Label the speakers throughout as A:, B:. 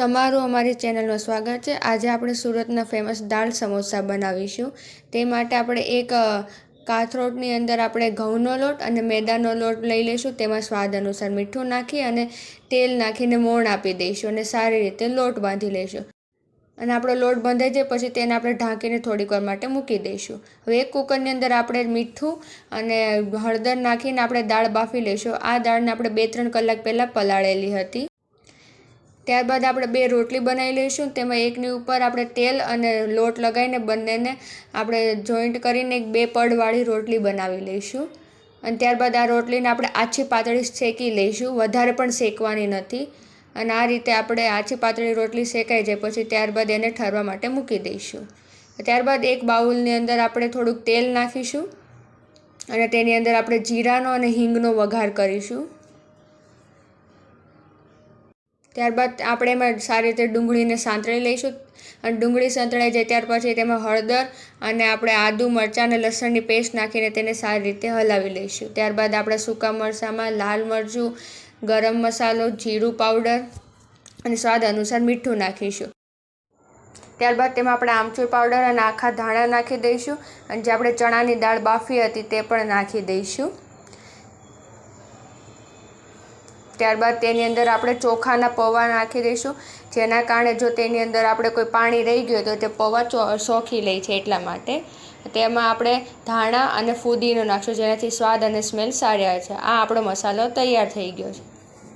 A: તમારું અમારી ચેનલમાં સ્વાગત છે. આજે આપણે સુરતના ફેમસ દાળ સમોસા બનાવીશું. તે માટે આપણે એક કાથરોટની અંદર આપણે ઘઉંનો લોટ અને મેદાનો લોટ લઈ લઈશું. તેમાં સ્વાદ અનુસાર મીઠું નાખી અને તેલ નાખીને મોણ આપી દઈશું અને સારી રીતે લોટ બાંધી લઈશું. અને આપણો લોટ બંધાઈ જાય પછી તેને આપણે ઢાંકીને થોડીક વાર માટે મૂકી દઈશું. હવે એક કુકરની અંદર આપણે મીઠું અને હળદર નાખીને આપણે દાળ બાફી લઈશું. આ દાળને આપણે બે ત્રણ કલાક પહેલાં પલાળેલી હતી. ત્યારબાદ આપણે બે રોટલી બનાવી લઈશું તેમાં એકની ઉપર આપણે તેલ અને લોટ લગાવીને બંનેને આપણે જોઈન્ટ કરીને એક બે પડવાળી રોટલી બનાવી લઈશું. અને ત્યારબાદ આ રોટલીને આપણે આછી પાતળી શેકી લઈશું. વધારે પણ શેકવાની નથી. અને આ રીતે આપણે આછી પાતળી રોટલી શેકાઈ જાય પછી ત્યારબાદ એને ઠરવા માટે મૂકી દઈશું. ત્યારબાદ એક બાઉલની અંદર આપણે થોડુંક તેલ નાખીશું અને તેની અંદર આપણે જીરાનો અને હિંગનો વઘાર કરીશું. ત્યારબાદ આપણે એમાં સારી રીતે ડુંગળીને સાંતળી લઈશું. અને ડુંગળી સંતળાઈ જાય ત્યાર પછી તેમાં હળદર અને આપણે આદુ, મરચાં અને લસણની પેસ્ટ નાખીને તેને સારી રીતે હલાવી લઈશું. ત્યારબાદ આપણે સૂકા મરચાંમાં લાલ મરચું, ગરમ મસાલો, જીરું પાવડર અને સ્વાદ અનુસાર મીઠું નાખીશું. ત્યારબાદ તેમાં આપણે આમચૂર પાવડર અને આખા ધાણા નાખી દઈશું. અને જે આપણે ચણાની દાળ બાફી હતી તે પણ નાખી દઈશું. ત્યારબાદ તેની અંદર આપણે ચોખાના પૌવા નાખી દઈશું. જેના કારણે જો તેની અંદર આપણે કોઈ પાણી રહી ગયું તો તે પૌવા સોખી લે છે એટલા માટે. તેમાં આપણે ધાણા અને ફુદીનો નાખશું, જેનાથી સ્વાદ અને સ્મેલ સારી આવે છે. આ આપણો મસાલો તૈયાર થઈ ગયો છે.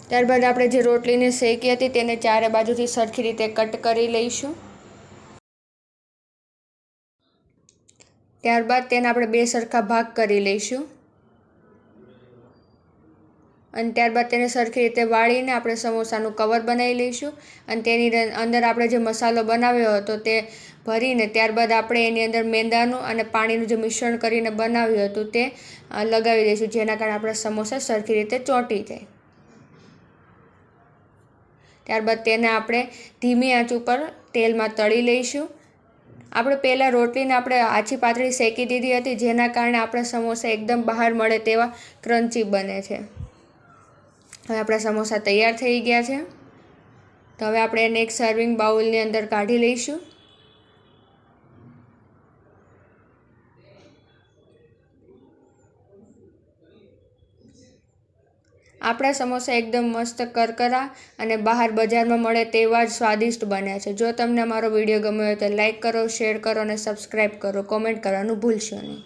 A: ત્યારબાદ આપણે જે રોટલીને શેકી હતી તેને ચારે બાજુથી સરખી રીતે કટ કરી લઈશું. ત્યારબાદ તેને આપણે બે સરખા ભાગ કરી લઈશું. અને ત્યારબાદ તેને સરખી રીતે વાળીને આપણે સમોસાનું કવર બનાવી લઈશું. અને તેની અંદર આપણે જે મસાલો બનાવ્યો હતો તે ભરીને ત્યારબાદ આપણે એની અંદર મેંદાનું અને પાણીનું જે મિશ્રણ કરીને બનાવ્યું હતું તે લગાવી દઈશું. જેના કારણે આપણા સમોસા સરખી રીતે ચોંટી જાય. ત્યારબાદ તેને આપણે ધીમી આંચ ઉપર તેલમાં તળી લઈશું. આપણે પહેલાં રોટલીને આપણે આછી પાતળી શેકી દીધી હતી, જેના કારણે આપણા સમોસા એકદમ બહાર મળે તેવા ક્રન્ચી બને છે. હવે આપણા સમોસા તૈયાર થઈ ગયા છે. તો હવે આપણે એને એક સર્વિંગ બાઉલની અંદર કાઢી લઈશું. આપણા સમોસા એકદમ મસ્ત કરકરા અને બહાર બજારમાં મળે તેવા જ સ્વાદિષ્ટ બન્યા છે. જો તમને અમારો વીડિયો ગમ્યો હોય તો લાઈક કરો શેર કરો અને સબસ્ક્રાઈબ કરો. કોમેન્ટ કરવાનું ભૂલશો નહીં.